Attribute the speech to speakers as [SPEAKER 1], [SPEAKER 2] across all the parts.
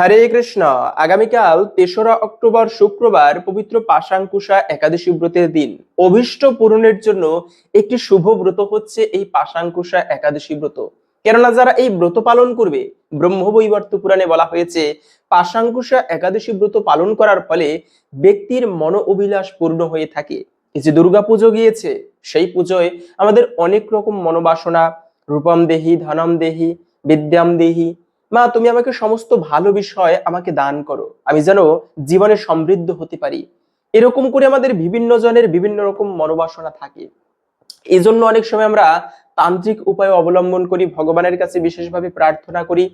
[SPEAKER 1] হরে কৃষ্ণ। আগামীকাল তেসরা অক্টোবর শুক্রবার পবিত্র পাশাঙ্কুশা একাদশী ব্রতের দিন। অভিষ্ট পূরণের জন্য একটি শুভ ব্রত হচ্ছে এই পাশাঙ্কুশা একাদশী ব্রত। কেননা যারা এই ব্রত পালন করবে, ব্রহ্মবৈবর্ত পুরাণে বলা হয়েছে পাশাঙ্কুশা একাদশী ব্রত পালন করার ফলে ব্যক্তির মন অভিলাষ পূর্ণ হয়ে থাকে। এই যে দুর্গা পুজো গিয়েছে, সেই পুজোয় আমাদের অনেক রকম মনোবাসনা, রূপম দেহি, ধনম দেহি, বিদ্যাম দেহি মা, তুমি আমাকে সমস্ত ভালো বিষয় আমাকে দান করো। আমি যেন জীবনে সমৃদ্ধ হতে পারি। এরকম করে আমাদের বিভিন্ন জনের বিভিন্ন রকম মনোবাসনা থাকে। এই জন্য অনেক সময় আমরা তান্ত্রিক উপায় অবলম্বন করি, ভগবানের কাছে বিশেষভাবে প্রার্থনা করি।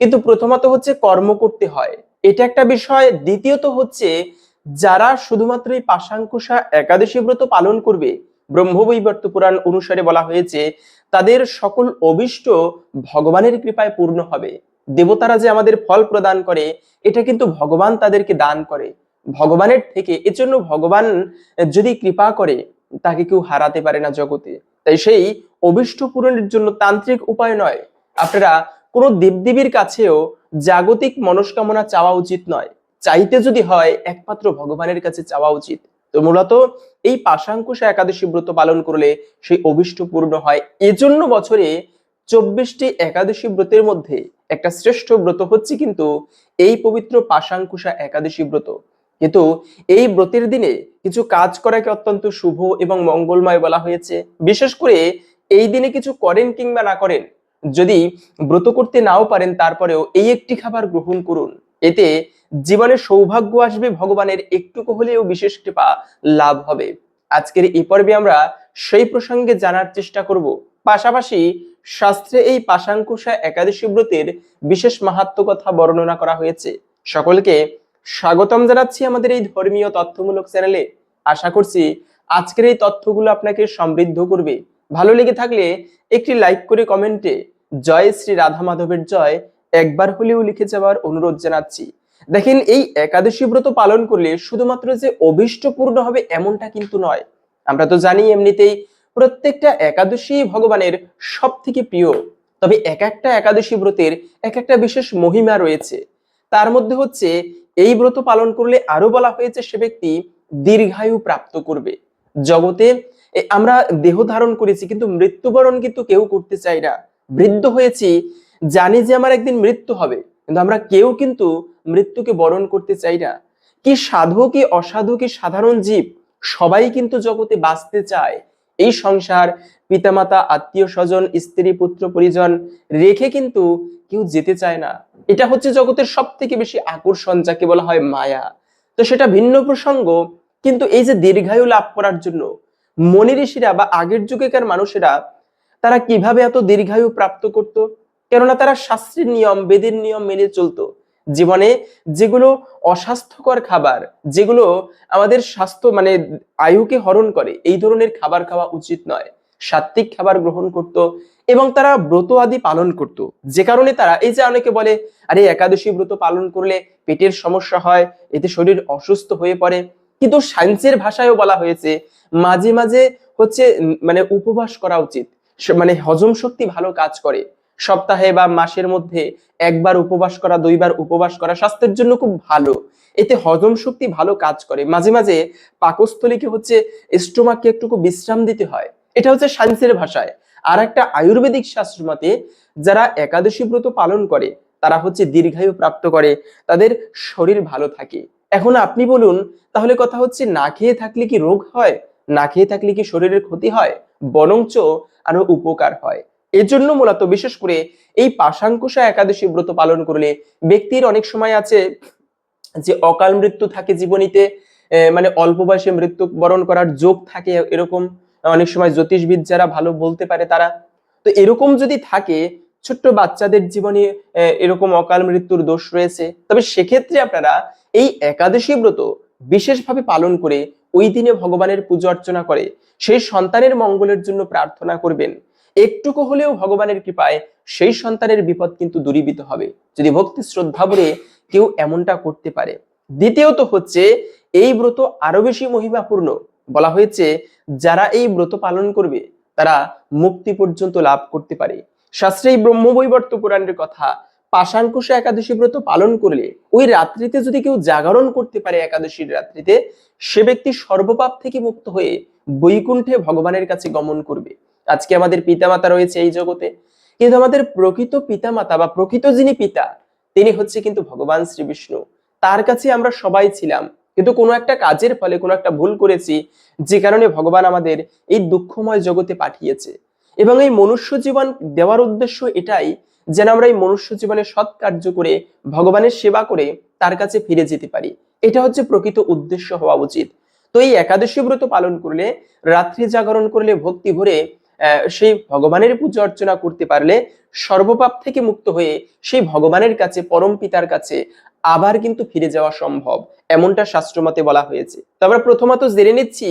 [SPEAKER 1] কিন্তু প্রথমত হচ্ছে কর্ম করতে হয়। এটা একটা বিষয়। দ্বিতীয়ত হচ্ছে, যারা শুধুমাত্র এই পাশাঙ্কুশা একাদশী ব্রত পালন করবে, ব্রহ্মবৈবর্ত পুরাণ অনুসারে বলা হয়েছে, তাদের সকল অভিষ্ট ভগবানের কৃপায় পূর্ণ হবে। দেবতারা যে আমাদের ফল প্রদান করে, এটা কিন্তু ভগবান তাদেরকে দান করে। ভগবানের থেকে এজন্য ভগবান যদি কৃপা করে, তাকে কেউ হারাতে পারে না জগতে। তাই সেই অভিষ্ট পূরণের জন্য তান্ত্রিক উপায় নয়। আপনারা কোনো দেবদেবীর কাছেও জাগতিক মনস্কামনা চাওয়া উচিত নয়। চাইতে যদি হয়, একমাত্র ভগবানের কাছে চাওয়া উচিত। তো মূলত এই পাশাঙ্কুশা একাদশী ব্রত পালন করলে সেই অভিষ্ট পূর্ণ হয়। এজন্য বছরে চব্বিশটি একাদশী ব্রতের মধ্যে একটা শ্রেষ্ঠ ব্রত হচ্ছে কিন্তু এই পবিত্র পাশাঙ্কুশা একাদশী ব্রত। কিন্তু এই ব্রতের দিনে কিছু কাজ করাকে অত্যন্ত শুভ এবং মঙ্গলময় বলা হয়েছে। বিশেষ করে এই দিনে কিছু করেন কিংবা না করেন, যদি ব্রত করতে নাও পারেন তারপরেও এই একটি খাবার গ্রহণ করুন। এতে জীবনে সৌভাগ্য আসবে, ভগবানের একটুকু হলেও বিশেষ কৃপা লাভ হবে। আজকের এই পর্বে আমরা সেই প্রসঙ্গে জানার চেষ্টা করব। পাশাপাশি শাস্ত্রে এই পাশাঙ্কুশা একাদশী ব্রতের বিশেষ মাহাত্ম কথা বর্ণনা করা হয়েছে। সকলকে স্বাগতম জানাচ্ছি আমাদের এই ধর্মীয় তথ্যমূলক চ্যানেলে। আশা করছি আজকের এই তথ্যগুলো আপনাকে সমৃদ্ধ করবে। ভালো লেগে থাকলে একটি লাইক করে কমেন্টে জয় শ্রী রাধা মাধবের জয় একবার হলেও লিখে যাওয়ার অনুরোধ জানাচ্ছি। দেখেন, এই একাদশী ব্রত পালন করলে শুধুমাত্র যে অভিষ্ট পূর্ণ হবে এমনটা কিন্তু নয়। আমরা তো জানি এমনিতেই প্রত্যেকটা একাদশী ভগবানের সব থেকে প্রিয়। তবে এক একটা একাদশী ব্রতের এক একটা বিশেষ মহিমা রয়েছে। তার মধ্যে হচ্ছে, এই ব্রত পালন করলে আরও বলা হয়েছে সে ব্যক্তি দীর্ঘায়ু প্রাপ্ত করবে। জগতে আমরা দেহ ধারণ করেছি, কিন্তু মৃত্যুবরণ কিন্তু কেউ করতে চাই না। বৃদ্ধ হয়েছি, জানি যে আমার একদিন মৃত্যু হবে, কিন্তু আমরা কেউ কিন্তু মৃত্যুকে বরণ করতে চাই না। কি সাধু, কি অসাধু, কি সাধারণ জীব, সবাই কিন্তু জগতে বাঁচতে চায়। এই সংসার পিতামাতা, আত্মীয় স্বজন, স্ত্রী, পুত্র, পরিজন রেখে কিন্তু কেউ যেতে চায় না। এটা হচ্ছে জগতের সব থেকে বেশি আকর্ষণ, যাকে বলা হয় মায়া। তো সেটা ভিন্ন প্রসঙ্গ, কিন্তু এই যে দীর্ঘায়ু লাভ করার জন্য মনি ঋষিরা বা আগের যুগেকার মানুষেরা তারা কীভাবে এত দীর্ঘায়ু প্রাপ্ত করত? কেননা তারা শাস্ত্রের নিয়ম, বেদের নিয়ম মেনে চলতো। জীবনে যেগুলো অস্বাস্থ্যকর খাবার, যেগুলো আমাদের স্বাস্থ্য মানে আয়ুকে হরণ করে, এই ধরনের খাবার খাওয়া উচিত নয়। সাত্বিক খাবার গ্রহণ করত এবং তারা ব্রত আদি পালন করত। যে কারণে তারা, এই যে অনেকে বলে, আরে, একাদশী ব্রত পালন করলে পেটের সমস্যা হয়, এতে শরীর অসুস্থ হয়ে পড়ে। কিন্তু সায়েন্সের ভাষায়ও বলা হয়েছে, মাঝে মাঝে হচ্ছে মানে উপবাস করা উচিত। মানে হজম শক্তি ভালো কাজ করে। সপ্তাহে বা মাসের মধ্যে একবার উপবাস করা, দুইবার উপবাস করা স্বাস্থ্যের জন্য খুব ভালো। এতে হজম শক্তি ভালো কাজ করে। মাঝে মাঝে পাকস্থলীকে হচ্ছে স্টোমাককে একটুকু বিশ্রাম দিতে হয়। এটা হচ্ছে সায়েন্সের ভাষায়। আর একটা আয়ুর্বেদিক শাস্ত্র মতে যারা একাদশী ব্রত পালন করে, তারা হচ্ছে দীর্ঘায়ু প্রাপ্ত করে, তাদের শরীর ভালো থাকে। এখন আপনি বলুন, তাহলে কথা হচ্ছে না খেয়ে থাকলে কি রোগ হয়? না খেয়ে থাকলে কি শরীরের ক্ষতি হয়? বরঞ্চ আরও উপকার হয়। এজন্য মূলত বিশেষ করে এই পাশাঙ্কুশা একাদশী ব্রত পালন করলে ব্যক্তির অনেক সময় আছে যে অকাল মৃত্যু থাকে জীবনীতে মানে অল্প বয়সে মৃত্যু বরণ করার যোগ থাকে এরকম, অনেক সময় জ্যোতিষবিদ যারা ভালো বলতে পারে তারা। তো এরকম যদি থাকে, ছোট্ট বাচ্চাদের জীবনে এরকম অকাল মৃত্যুর দোষ রয়েছে। তবে সেক্ষেত্রে আপনারা এই একাদশী ব্রত বিশেষভাবে পালন করে ওই দিনে ভগবানের পুজো অর্চনা করে, সেই সন্তানের মঙ্গলের জন্য প্রার্থনা করবেন। একটুকু হলেও ভগবানের কৃপায় সেই সন্তানের বিপদ কিন্তু দূরীভূত হবে। যদি ভক্তি শ্রদ্ধা ভরে কেউ এমনটা করতে পারে। দ্বিতীয়ত হচ্ছে, এই ব্রত আরও বেশি মহিমাপূর্ণ। বলা হয়েছে, যারা এই ব্রত পালন করবে, তারা মুক্তি পর্যন্ত লাভ করতে পারে। শাস্ত্রে এই ব্রহ্মবৈবর্ত পুরাণের কথা পাশাঙ্কুশা একাদশী ব্রত পালন করলে ওই রাত্রিতে যদি কেউ জাগরণ করতে পারে একাদশীর রাত্রিতে, সে ব্যক্তি সর্বপাপ থেকে মুক্ত হয়ে বৈকুণ্ঠে ভগবানের কাছে গমন করবে। আজকে আমাদের পিতামাতা রয়েছে এই জগতে। কিন্তু আমাদের প্রকৃত পিতামাতা বা প্রকৃত যিনি পিতা, তিনি হচ্ছে কিন্তু ভগবান শ্রী বিষ্ণু। তার কাছে আমরা সবাই ছিলাম, কিন্তু কোনো একটা কাজের ফলে, কোনো একটা ভুল করেছি, যে কারণে ভগবান আমাদের এই দুঃখময় জগতে পাঠিয়েছে। এবং এই মনুষ্য জীবন দেওয়ার উদ্দেশ্য এটাই, যেন আমরা এই মনুষ্য জীবনে সৎ কার্য করে, ভগবানের সেবা করে, তার কাছে ফিরে যেতে পারি। এটা হচ্ছে প্রকৃত উদ্দেশ্য হওয়া উচিত। তো এই একাদশী ব্রত পালন করলে, রাত্রি জাগরণ করলে ভক্তি ভরে সেই ভগবানের পূজা অর্চনা করতে পারলে সর্বপাপ থেকে মুক্ত হয়ে সেই ভগবানের কাছে, পরম পিতার কাছে আবার কিন্তু ফিরে যাওয়া সম্ভব, এমনটা শাস্ত্রমতে বলা হয়েছে। তো আমরা প্রথমত জেনে নিচ্ছি,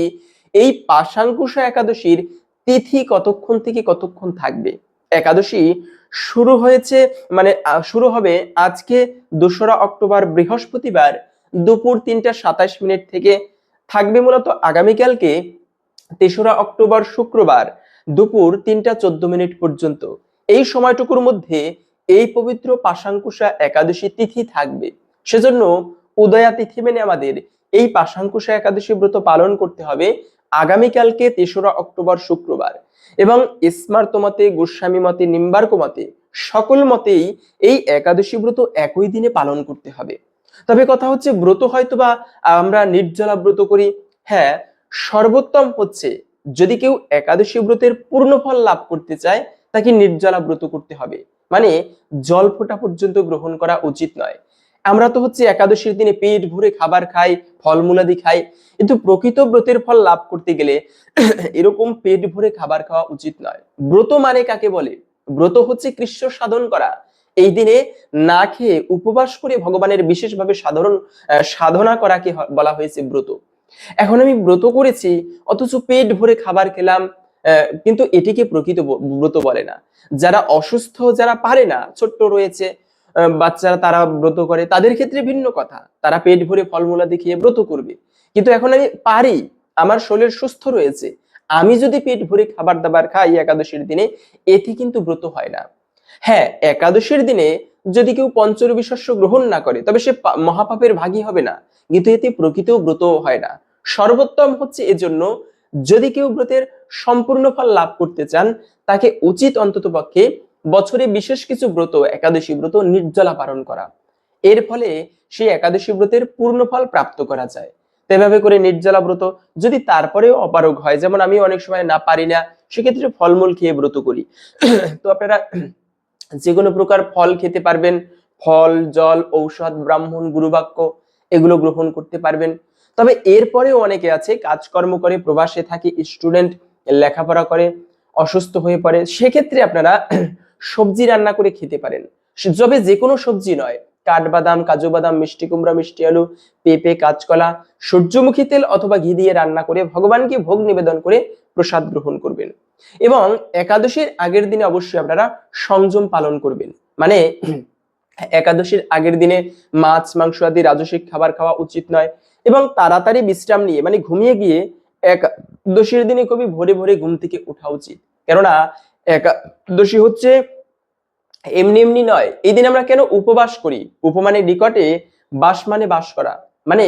[SPEAKER 1] এই পাশাঙ্কুশা একাদশীর তিথি কতক্ষণ থেকে কতক্ষণ থাকবে? একাদশী শুরু হয়েছে মানে শুরু হবে আজকে দোসরা অক্টোবর বৃহস্পতিবার দুপুর তিনটা সাতাশ মিনিট থেকে। থাকবে মূলত আগামীকালকে তেসরা অক্টোবর শুক্রবার। দুপুর তিনটা চোদ্দ মিনিট পর্যন্ত। এই সময়টুকুর মধ্যে এই পবিত্র পাশাঙ্কুশা একাদশী তিথি থাকবে। সেজন্য উদয়া তিথি মেনে আমাদের এই পাশাঙ্কুশা একাদশী ব্রত পালন করতে হবে আগামীকালকে তেসরা অক্টোবর শুক্রবার এবং স্মার্ত মতে, গোস্বামী মতে, নিম্বার্ক মতে, সকল মতেই এই একাদশী ব্রত একই দিনে পালন করতে হবে। তবে কথা হচ্ছে ব্রত হয়তো বা আমরা নির্জলা ব্রত করি। হ্যাঁ সর্বোত্তম হচ্ছে যদি কেউ একাদশী ব্রতের পূর্ণ ফল লাভ করতে চায়, তাকে নির্জলা ব্রত করতে হবে। মানে জল ফোঁটা পর্যন্ত গ্রহণ করা উচিত নয়। আমরা তো হচ্ছে একাদশীর দিনে পেট ভরে খাবার খাই, ফলমূলাদি খাই, কিন্তু প্রকৃত ব্রতের ফল লাভ করতে গেলে এরকম পেট ভরে খাবার খাওয়া উচিত নয়। ব্রত মানে কাকে বলে? ব্রত হচ্ছে কৃষ্ণ সাধন করা। এই দিনে না খেয়ে উপবাস করে ভগবানের বিশেষভাবে সাধারণ সাধনা করাকে বলা হয়েছে ব্রত। এখন আমি ব্রত করেছি, অথচ পেট ভরে খাবার খেলাম কিন্তু এটিকে প্রকৃত ব্রত বলে না। যারা অসুস্থ, যারা পারে না, ছোট্ট রয়েছে বাচ্চারা তারা ব্রত করে, তাদের ক্ষেত্রে ভিন্ন কথা। তারা পেট ভরে ফলমূলাদি খেয়ে ব্রত করবে। কিন্তু এখন আমি পারি, আমার শরীর সুস্থ রয়েছে, আমি যদি পেট ভরে খাবার দাবার খাই একাদশীর দিনে, এটি কিন্তু ব্রত হয় না। হ্যাঁ একাদশীর দিনে যদি কেউ পঞ্চরবি শস্য গ্রহণ না করে, তবে সে মহাপাপের ভাগী হবে না। কিন্তু এতে প্রকৃত ব্রত হয় না। সর্বোত্তম হচ্ছে এজন্য, যদি কেউ ব্রতের সম্পূর্ণ ফল লাভ করতে চান, তাকে উচিত অন্তত পক্ষে বছরে বিশেষ কিছু ব্রত, একাদশী ব্রত, নির্জলা পালন করা। এর ফলে সেই একাদশী ব্রতের পূর্ণ ফল প্রাপ্ত করা যায়। তেভাবে করে নির্জলা ব্রত, যদি তারপরেও অপারগ হয়, যেমন আমি অনেক সময় না পারি না, সেক্ষেত্রে ফলমূল খেয়ে ব্রত করি। তো আপনারা যে কোনো প্রকার ফল খেতে পারবেন, ফল, জল, ঔষধ, ব্রাহ্মণ, গুরুবাক্য, এগুলো গ্রহণ করতে পারবেন। তবে এরপরেও অনেকে আছে, কাজকর্ম করে, প্রবাসে থাকে, স্টুডেন্ট, লেখাপড়া করে, অসুস্থ হয়ে পড়ে, সেক্ষেত্রে আপনারা সবজি রান্না করে খেতে পারেন। তবে যে কোনো সবজি নয়, কাঠবাদাম কাজু বাদাম মিষ্টি কুমড়া, মিষ্টি আলু, পেঁপে, কাঁচকলা, সূর্যমুখী তেল অথবা ঘি দিয়ে রান্না করে ভগবানকে ভোগ নিবেদন করে প্রসাদ গ্রহণ করবেন। এবং একাদশীর আগের দিনে অবশ্যই আপনারা সংযম পালন করবেন। মানে একাদশীর আগের দিনে মাছ, মাংস আদি রাজসিক খাবার খাওয়া উচিত নয় এবং তাড়াতাড়ি বিশ্রাম নিয়ে মানে ঘুমিয়ে গিয়ে একাদশীর দিনে খুবই ভোরে ভোরে ঘুম থেকে ওঠা উচিত। কেননা একাদশী হচ্ছে এমনি এমনি নয়, এই দিন আমরা কেন উপবাস করি? উপমানের নিকটে বাস মানে বাস করা। মানে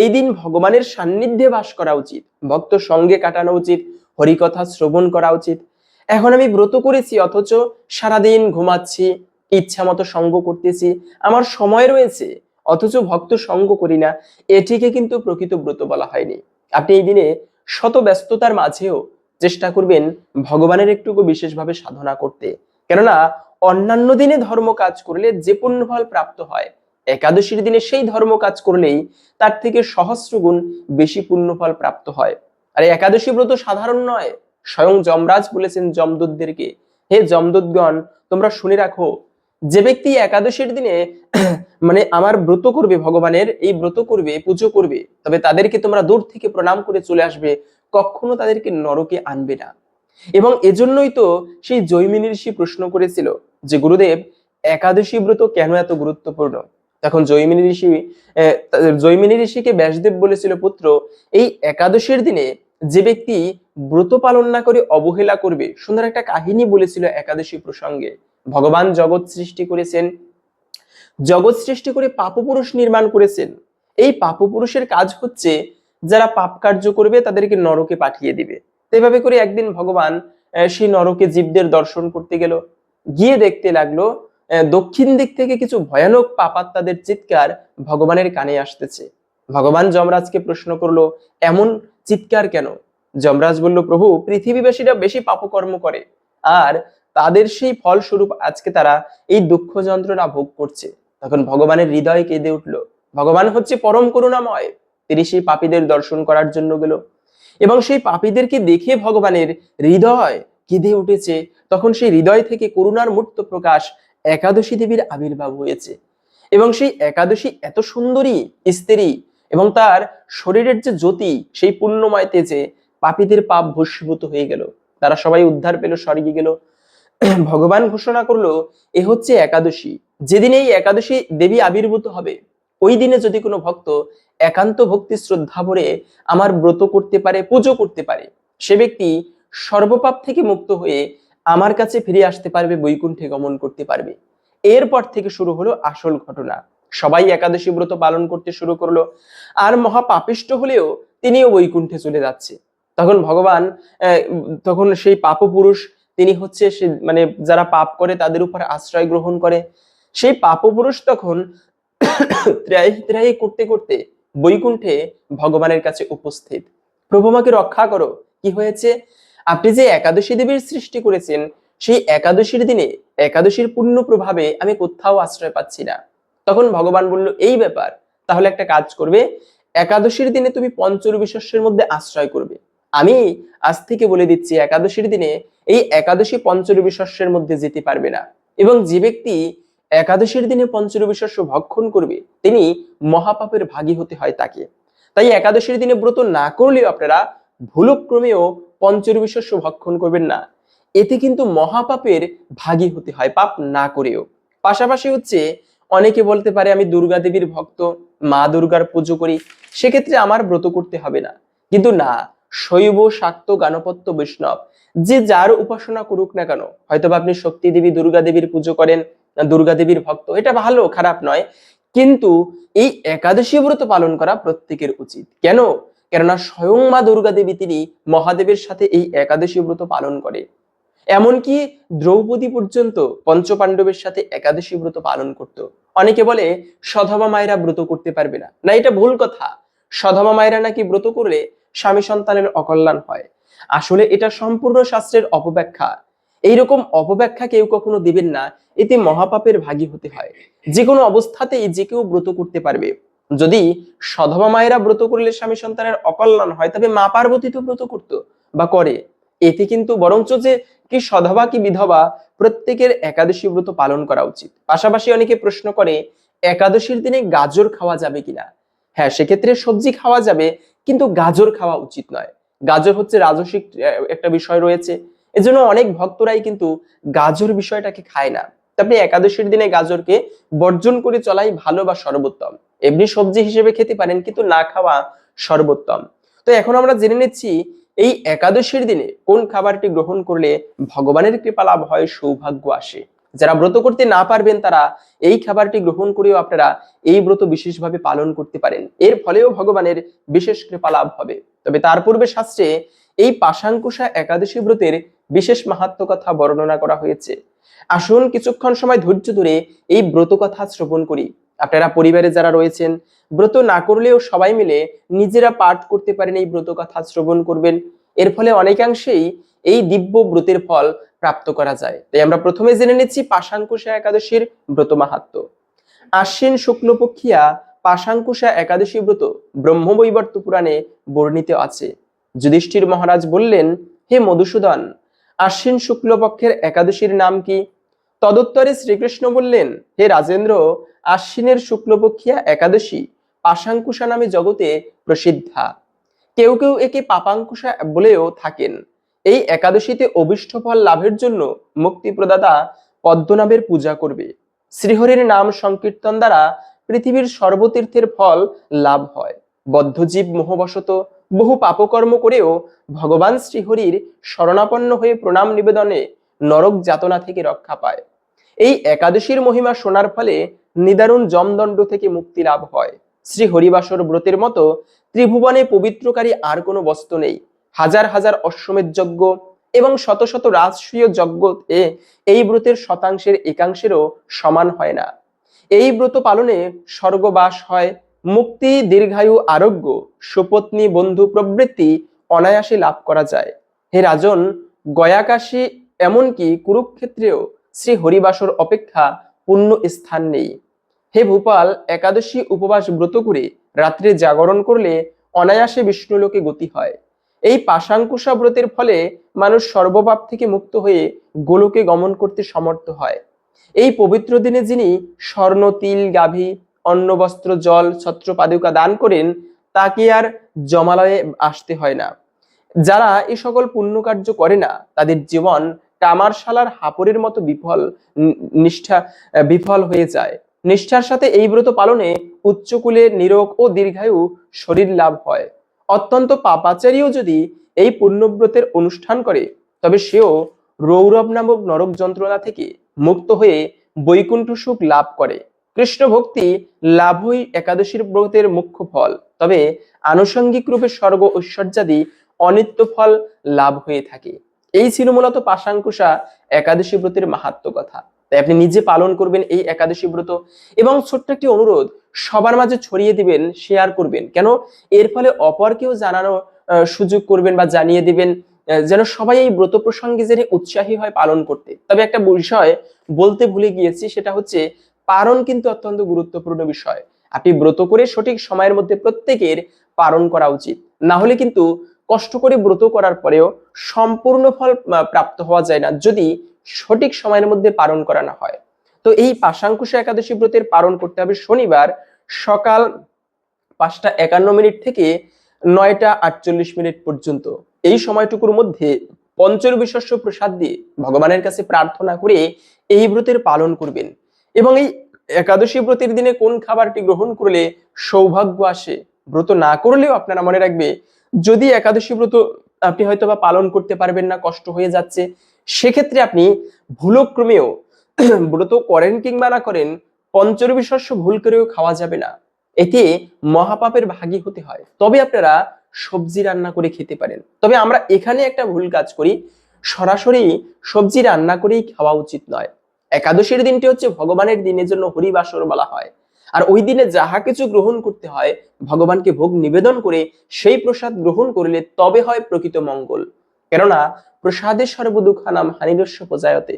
[SPEAKER 1] এই দিন ভগবানের সান্নিধ্যে বাস করা উচিত। ভক্ত সঙ্গে কাটানো উচিত হরিকথা শ্রবণ করা উচিত। এখন আমি ব্রত করেছি, অথচ সারাদিন ঘুমাচ্ছি, ইচ্ছা মতো সঙ্গ করতেছি, আমার সময় রয়েছে, অথচ ভক্ত সঙ্গ করি না, এটিকে কিন্তু প্রকৃত ব্রত বলা হয়নি। আপনি এই দিনে শত ব্যস্ততার মাঝেও চেষ্টা করবেন ভগবানের একটুকু বিশেষভাবে সাধনা করতে। কেননা, অন্যান্য দিনে ধর্ম কাজ করলে যে পুণ্যফল প্রাপ্ত হয়, একাদশীর দিনে সেই ধর্ম কাজ করলেই তার থেকে সহস্র গুণ বেশি পুণ্যফল প্রাপ্ত হয়। আর এই একাদশী ব্রত সাধারণ নয়, স্বয়ং যমরাজ বলেছেন যমদূতদেরকে, হে যমদূতগণ, তোমরা শুনে রাখো, যে ব্যক্তি একাদশীর দিনে মানে আমার ব্রত করবে ভগবানের, এই ব্রত করবে, পুজো করবে, তবে তাদেরকে তোমরা দূর থেকে প্রণাম করে চলে আসবে, কখনো তাদেরকে নরকে আনবে না। এবং এজন্যই তো সেই জৈমিনী ঋষি প্রশ্ন করেছিল যে, গুরুদেব, একাদশী ব্রত কেন এত গুরুত্বপূর্ণ? তখন জৈমিনী ঋষি জৈমিনী ঋষিকে ব্যাসদেব বলেছিল, পুত্র, এই একাদশীর দিনে যে ব্যক্তি ব্রত পালন না করে অবহেলা করবে, সুন্দর একটা কাহিনী বলেছিল একাদশী প্রসঙ্গে। ভগবান জগৎ সৃষ্টি করেছেন, জগৎ সৃষ্টি করে পাপপুরুষ নির্মাণ করেছেন। এই পাপপুরুষের কাজ হচ্ছে যারা পাপ কার্য করবে তাদেরকে নরকে পাঠিয়ে দিবে। এভাবে করে একদিন ভগবান সেই নরকে জীবদের দর্শন করতে গেল। গিয়ে দেখতে লাগল দক্ষিণ দিক থেকে কিছু ভয়ানক পাপাত্মাদের চিৎকার ভগবানের কানে আসতেছে। ভগবান যমরাজকে প্রশ্ন করল, এমন চিৎকার কেন? যমরাজ বলল, প্রভু, পৃথিবীবাসীরা বেশি পাপকর্ম করে আর তাদের সেই ফলস্বরূপ আজকে তারা এই দুঃখ যন্ত্রণা ভোগ করছে। তখন ভগবানের হৃদয় কেঁদে উঠল। ভগবান হচ্ছে পরম করুণাময়। তিনি সেই পাপীদের দর্শন করার জন্য গেল। এবং সেই পাপীদেরকে দেখে ভগবানের হৃদয় কেঁদে উঠেছে। তখন সেই হৃদয় থেকে করুণার মূর্ত প্রকাশ একাদশী দেবীর আবির্ভাব হয়েছে। এবং সেই একাদশী এত সুন্দরী, স্ত্রী এবং তার শরীরের যে জ্যোতি, সেই পুণ্যময় তেজে পাপীদের পাপ ভস্মীভূত হয়ে গেল। তারা সবাই উদ্ধার পেল, স্বর্গে গেল। ভগবান ঘোষণা করল, এ হচ্ছে একাদশী। যেদিন এই একাদশী দেবী আবির্ভূত হবে, ওই দিনে যদি কোনো ভক্ত একান্ত ভক্তি শ্রদ্ধা ভরে আমার ব্রত করতে পারে, পুজো করতে পারে, সে ব্যক্তি সর্বপাপ থেকে মুক্ত হয়ে আমার কাছে ফিরে আসতে পারবে, বৈকুণ্ঠে গমন করতে পারবে। এরপর থেকে শুরু হলো আসল ঘটনা। সবাই একাদশী ব্রত পালন করতে শুরু করল। আর মহা পাপিষ্ট হলেও তিনিও বৈকুণ্ঠে চলে যাচ্ছে। তখন ভগবান তখন সেই পাপপুরুষ তিনি হচ্ছে সে মানে যারা পাপ করে তাদের উপর আশ্রয় গ্রহণ করে। সেই পাপপুরুষ তখন ত্রাহি ত্রাহি করতে করতে বৈকুণ্ঠে ভগবানের কাছে উপস্থিত। প্রভু আমাকে রক্ষা করো, কি হয়েছে? আপনি যে একাদশী দেবীর সৃষ্টি করেছেন, সেই একাদশীর দিনে একাদশীর পূর্ণ প্রভাবে আমি কোথাও আশ্রয় পাচ্ছি না। তখন ভগবান বলল, এই ব্যাপার, তাহলে একটা কাজ করবে। একাদশীর দিনে তুমি পঞ্চরবিশ্বের মধ্যে আশ্রয় করবে। আমি আজ থেকে বলে দিচ্ছি, একাদশীর দিনে এই একাদশী পঞ্চরবিশ্বের মধ্যে যেতে পারবে না। এবং যে ব্যক্তি একাদশীর দিনে পঞ্চরবিশ্বাস্য ভক্ষণ করবে, তিনি মহাপাপের ভাগী হতে হয় তাকে। তাই একাদশীর দিনে ব্রত না করলেও আপনারা ভুলক্রমেও পঞ্চরবিশ্বাস্য ভক্ষণ করবেন না। এতে কিন্তু মহাপাপের ভাগী হতে হয়, পাপ না করেও। পাশাপাশি হচ্ছে অনেকে বলতে পারে আমি দুর্গা দেবীর ভক্ত, মা দুর্গার পুজো করি, সেক্ষেত্রে আমার ব্রত করতে হবে না। কিন্তু না, শৈব, শাক্ত, গানপত্য, বৈষ্ণব, যে যার উপাসনা করুক না কেন, হয়তোবা আপনি শক্তি দেবী, দুর্গা দেবীর পুজো করেন, দুর্গা দেবীর ভক্ত, এটা ভালো, খারাপ নয়। কিন্তু এই একাদশী ব্রত পালন করা প্রত্যেকের উচিত। কেন? কেননা স্বয়ং মা দুর্গা দেবী তিনি মহাদেবের সাথে এই একাদশী ব্রত পালন করে। এমনকি দ্রৌপদী পর্যন্ত পঞ্চপাণ্ডবের সাথে একাদশী ব্রত পালন করত। অনেকে বলে, সধবা মায়েরা ব্রত করতে পারবে না। না, এটা ভুল কথা। সধবা মায়েরা নাকি ব্রত করলে স্বামী সন্তানের অকল্যাণ হয়। আসলে এটা সম্পূর্ণ শাস্ত্রের অপব্যাখ্যা। এইরকম অপব্যাখ্যা কেউ কখনো দিবেন না, এতে মহাপাপের ভাগী হতে হয়। যে কোনো অবস্থাতেই যে কেউ ব্রত করতে পারবে। যদি সধবা মায়েরা ব্রত করলে স্বামী সন্তানের অকল্যাণ হয়, তবে মা পার্বতী তো ব্রত করতো বা করে। এতে কিন্তু বরঞ্চ যে কি সধবা কি বিধবা প্রত্যেকের একাদশী ব্রত পালন করা উচিত। পাশাপাশি অনেকে প্রশ্ন করে, একাদশীর দিনে গাজর খাওয়া যাবে কিনা? হ্যাঁ সেক্ষেত্রে সবজি খাওয়া যাবে, কিন্তু গাজর খাওয়া উচিত নয়। গাজর হচ্ছে রাজসিক একটা বিষয় রয়েছে। এজন্য অনেক ভক্তরাই কিন্তু গাজর বিষয়টাকে খায় না। আপনি একাদশীর দিনে গাজরকে বর্জন করে চলাই ভালো বা সর্বোত্তম। এমনি সবজি হিসেবে খেতে পারেন, কিন্তু না খাওয়া সর্বোত্তম। তো এখন আমরা জেনে নিচ্ছি এই একাদশীর দিনে কোন খাবারটি গ্রহণ করলে ভগবানের কৃপা লাভ হয়, সৌভাগ্য আসে? যারা ব্রত করতে না পারবেন তারা এই খাবারটি গ্রহণ করেও আপনারা এই ব্রত বিশেষভাবে পালন করতে পারেন। এর ফলেও ভগবানের বিশেষ কৃপা লাভ হবে। তবে তার পূর্বে শাস্ত্রে এই পাশাঙ্কুশা একাদশী ব্রতের বিশেষ মাহাত্ম কথা বর্ণনা করা হয়েছে। আসুন কিছুক্ষণ সময় ধৈর্য ধরে এই ব্রত কথা শ্রবণ করি। আপনারা পরিবারে যারা রয়েছেন, ব্রত না করলেও সবাই মিলে নিজেরা পাঠ করতে পারেন, এই ব্রত কথা শ্রবণ করবেন। এর ফলে অনেকাংশেই এই দিব্য ব্রতের ফল প্রাপ্ত করা যায়। তাই আমরা প্রথমে জেনে নিচ্ছি পাশাঙ্কুশা একাদশীর ব্রত মাহাত্ম আশ্বিন শুক্লপক্ষিয়া পাশাঙ্কুশা একাদশী ব্রত ব্রহ্মবৈবর্ত পুরাণে বর্ণিত আছে। যুধিষ্ঠির মহারাজ বললেন, হে মধুসূদন আশ্বিন শুক্লপক্ষের একাদশীর নাম কি? তদুত্তরে শ্রীকৃষ্ণ বললেন, হে রাজেন্দ্র, আশ্বিনের শুক্লপক্ষিয়া একাদশী পাশাঙ্কুশা নামে জগতে প্রসিদ্ধা। কেউ কেউ একে পাপাঙ্কুশা বলেও থাকেন। এই একাদশীতে অভিষ্ট ফল লাভের জন্য মুক্তি প্রদাতা পদ্মনাভের পূজা করবে। শ্রীহরির নাম সংকীর্তন দ্বারা পৃথিবীর সর্বতীর্থের ফল লাভ হয়। বদ্ধজীব মোহবশত বহু পাপকর্ম করেও ভগবান শ্রীহরির শরণাপন্ন হয়ে প্রণাম নিবেদনে নরক যাতনা থেকে রক্ষা পায়। এই একাদশীর মহিমা শোনার ফলে নিদারুণ জমদণ্ড থেকে মুক্তি লাভ হয়। শ্রী হরিবাসর ব্রতের মতো ত্রিভুবনে পবিত্রকারী আর কোনো বস্তু নেই। হাজার হাজার অশ্বমেধ যজ্ঞ এবং শত শত রাজসূয় যজ্ঞ এ এই ব্রতের শতাংশের একাংশেরও সমান হয় না। এই ব্রত পালনে স্বর্গবাস হয়, মুক্তি, দীর্ঘায়ু, আরোগ্য, সুপত্নী, বন্ধু প্রবৃত্তি, অনায়াসে লাভ করা যায়। হে রাজন, গয়াকাশী এমনকি কুরুক্ষেত্রেও শ্রী হরিবাসর অপেক্ষা পূর্ণ স্থান নেই। হে ভূপাল, একাদশী উপবাস ব্রত করে রাত্রে জাগরণ করলে অনায়াসে বিষ্ণুলোকে গতি হয়। এই পাশাঙ্কুশা ব্রতের ফলে মানুষ সর্বপাপ থেকে মুক্ত হয়ে গোলকে গমন করতে সমর্থ হয়। এই পবিত্র দিনে যিনি স্বর্ণ, তিল, গাভী, অন্ন, বস্ত্র, জল, ছত্র, পাদুকা দান করেন, তাকে আর জমালয়ে আসতে হয় না। যারা এই সকল পুণ্য কার্য করে না, তাদের জীবন কামারশালার হাপরের মতো বিফল নিষ্ঠা বিফল হয়ে যায়। নিষ্ঠার সাথে এই ব্রত পালনে উচ্চকুলের নিরোগ ও দীর্ঘায়ু শরীর লাভ হয়। অত্যন্ত পাপাচারীও যদি এই পুণ্যব্রতের অনুষ্ঠান করে, তবে সেও রৌরব নামক নরক যন্ত্রণা থেকে মুক্ত হয়ে বৈকুণ্ঠ সুখ লাভ করে। কৃষ্ণ ভক্তি লাভই একাদশীর ব্রতের মুখ্য ফল। তবে আনুষঙ্গিক রূপে স্বর্গ ঐশ্বর্যাদি অনিত্য ফল লাভ হয়ে থাকে। এই ছিল মূলত পাশাঙ্কুশা একাদশী ব্রতের মাহাত্ম কথা। তাই আপনি নিজে পালন করবেন এই একাদশী ব্রত এবং ছোট্ট একটি অনুরোধ, সবার মাঝে ছড়িয়ে দিবেন শেয়ার করবেন। কেন? এর ফলে অপরকেও জানানো সুযোগ করবেন বা জানিয়ে দিবেন যেন সবাই এই ব্রত প্রসঙ্গে যেন উৎসাহী হয় পালন করতে। তবে একটা বিষয় বলতে ভুলে গিয়েছি, সেটা হচ্ছে পালন কিন্তু অত্যন্ত গুরুত্বপূর্ণ বিষয়। আপনি ব্রত করে সঠিক সময়ের মধ্যে প্রত্যেকের পালন করা উচিত। না হলে কিন্তু কষ্ট করে ব্রত করার পরেও সম্পূর্ণ ফল প্রাপ্ত হওয়া যায় না যদি সঠিক সময়ের মধ্যে পালন করা না হয়। তো এই পাশাঙ্কুশ একাদশী ব্রতের পালন করতে হবে শনিবার সকাল পাঁচটা একান্ন মিনিট থেকে নয়টা আটচল্লিশ মিনিট পর্যন্ত। এই সময়টুকুর মধ্যে পঞ্চরবিশস্য প্রসাদ দিয়ে ভগবানের কাছে প্রার্থনা করে এই ব্রতের পালন করবেন। এবং এই একাদশী ব্রতের দিনে কোন খাবারটি গ্রহণ করলে সৌভাগ্য আসে, ব্রত না করলেও আপনারা মনে রাখবে যদি একাদশী ব্রত আপনি হয়তো বা পালন করতে পারবেন না, কষ্ট হয়ে যাচ্ছে, সেক্ষেত্রে আপনি ভুলক্রমেও ব্রত করেন কিংবা না করেন পঞ্চরবি শস্য ভুল করেও খাওয়া যাবে না। এতে মহাপাপের ভাগী হতে হয়। তবে আপনারা সবজি রান্না করে খেতে পারেন। তবে আমরা এখানে একটা ভুল কাজ করি। সরাসরি সবজি রান্না করেই খাওয়া উচিত নয়। একাদশীর দিনটি হচ্ছে ভগবানের দিনের জন্য হরিবাসর বলা হয়। আর ওই দিনে যাহা কিছু গ্রহণ করতে হয়, ভগবানকে ভোগ নিবেদন করে সেই প্রসাদ গ্রহণ করিলে তবে হয় প্রকৃত মঙ্গল। কেননা, প্রসাদে সর্বদুঃখানাম হানিরস্য পোজায়তে।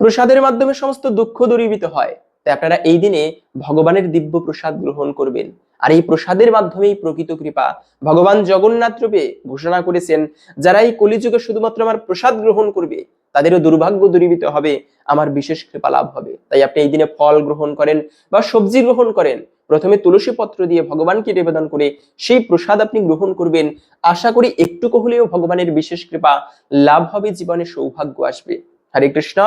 [SPEAKER 1] প্রসাদের মাধ্যমে সমস্ত দুঃখ দূরীভূত হয়। তাই আপনারা এই দিনে ভগবানের দিব্য প্রসাদ গ্রহণ করবেন। আর এই প্রসাদের মাধ্যমেই প্রকৃত কৃপা ভগবান জগন্নাথ রূপে ঘোষণা করেছেন যারা এই কলিযুগে শুধুমাত্র আমার প্রসাদ গ্রহণ করবে, তাদেরও দুর্ভাগ্য দূরীভূত হবে, আমার বিশেষ কৃপা লাভ হবে। তাই আপনি এই দিনে ফল গ্রহণ করেন বা সবজি গ্রহণ করেন, প্রথমে তুলসী পত্র দিয়ে ভগবানকে নিবেদন করে সেই প্রসাদ আপনি গ্রহণ করবেন। আশা করি একটুকু হলেও ভগবানের বিশেষ কৃপা লাভ হবে, জীবনে সৌভাগ্য আসবে। হরে কৃষ্ণ।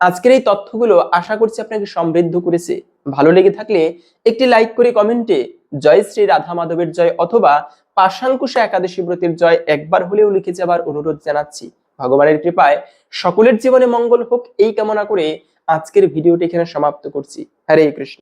[SPEAKER 1] আজকের এই তথ্যগুলো আশা করছি আপনাকে সমৃদ্ধ করেছে। ভালো লেগে থাকলে একটি লাইক করে কমেন্টে জয় শ্রী রাধা মাধবের জয় অথবা পাশাঙ্কুশা একাদশী ব্রতের জয় একবার হলেও লিখে যাবার অনুরোধ জানাচ্ছি। ভগবানের কৃপায় সকলের জীবনে মঙ্গল হোক, এই কামনা করে আজকের ভিডিওটি এখানে সমাপ্ত করছি। হরে কৃষ্ণ।